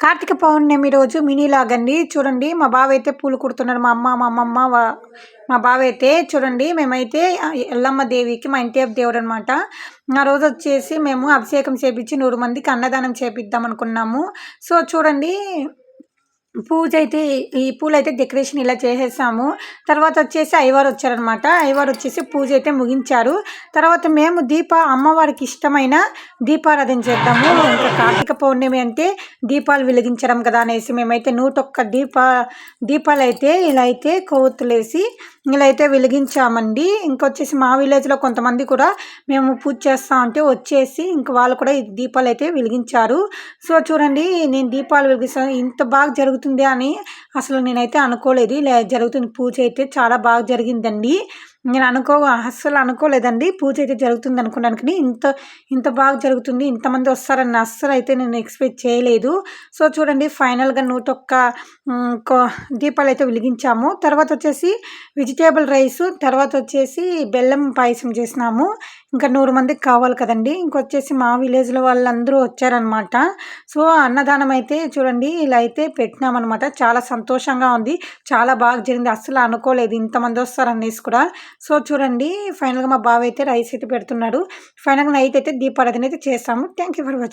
కార్తీక పౌర్ణమి రోజు మినీ లాగండి చూడండి మా బావ అయితే పూలు కుడుతున్నారు మా అమ్మ మా అమ్మమ్మ వా- మా బావ అయితే చూడండి మేమైతే ఎల్లమ్మ దేవికి మా ఇంటి దేవుడు అనమాట ఆ రోజు వచ్చేసి మేము అభిషేకం చేపించి నూరు మందికి అన్నదానం చేపిద్దాం అనుకున్నాము. సో చూడండి పూజ అయితే ఈ పూలు అయితే డెకరేషన్ ఇలా చేసేసాము. తర్వాత వచ్చేసి అయ్యవారు వచ్చారనమాట అయ్యవారు వచ్చేసి పూజ అయితే ముగించారు. తర్వాత మేము దీప అమ్మవారికి ఇష్టమైన దీపారాధన చేద్దాము. ఇంకా కార్తీక పౌర్ణమి అంటే దీపాలు వెలిగించడం కదా అనేసి మేమైతే నూట ఒక్క దీప దీపాలు అయితే ఇలా అయితే కొవ్వొత్తులేసి ఇలా అయితే వెలిగించామండి. ఇంకొచ్చేసి మా విలేజ్లో కొంతమంది కూడా మేము పూజ చేస్తా ఉంటే వచ్చేసి ఇంక వాళ్ళు కూడా ఈ దీపాలు అయితే వెలిగించారు. సో చూడండి నేను దీపాలు వెలిగిస్తాను ఇంత బాగా జరుగుతుంది అని అసలు నేనైతే అనుకోలేదు. ఇలా జరుగుతుంది పూజ అయితే చాలా బాగా జరిగిందండి. నేను అనుకో అస్సలు అనుకోలేదండి. పూజ అయితే జరుగుతుంది అనుకున్నాను కానీ ఇంత ఇంత బాగా జరుగుతుంది ఇంతమంది వస్తారని అస్సలు అయితే నేను ఎక్స్పెక్ట్ చేయలేదు. సో చూడండి ఫైనల్గా నూట ఒక్క కో- దీపాలు అయితే వెలిగించాము. తర్వాత వచ్చేసి వెజిటేబుల్ రైస్ తర్వాత వచ్చేసి బెల్లం పాయసం చేసినాము. ఇంకా నూరు మందికి కావాలి కదండి. ఇంకొచ్చేసి మా విలేజ్లో వాళ్ళందరూ వచ్చారనమాట. సో అన్నదానం అయితే చూడండి ఇలా అయితే పెట్టినామన్నమాట చాలా సంతోషంగా ఉంది. చాలా బాగా జరిగింది. అస్సలు అనుకోలేదు. ఇంతమంది వస్తారనేసి కూడా. సో చూడండి ఫైనల్గా మా బావ అయితే రైస్ అయితే పెడుతున్నాడు. ఫైనల్గా నైట్ అయితే దీపారాధన అయితే చేస్తాము. Thank you for watching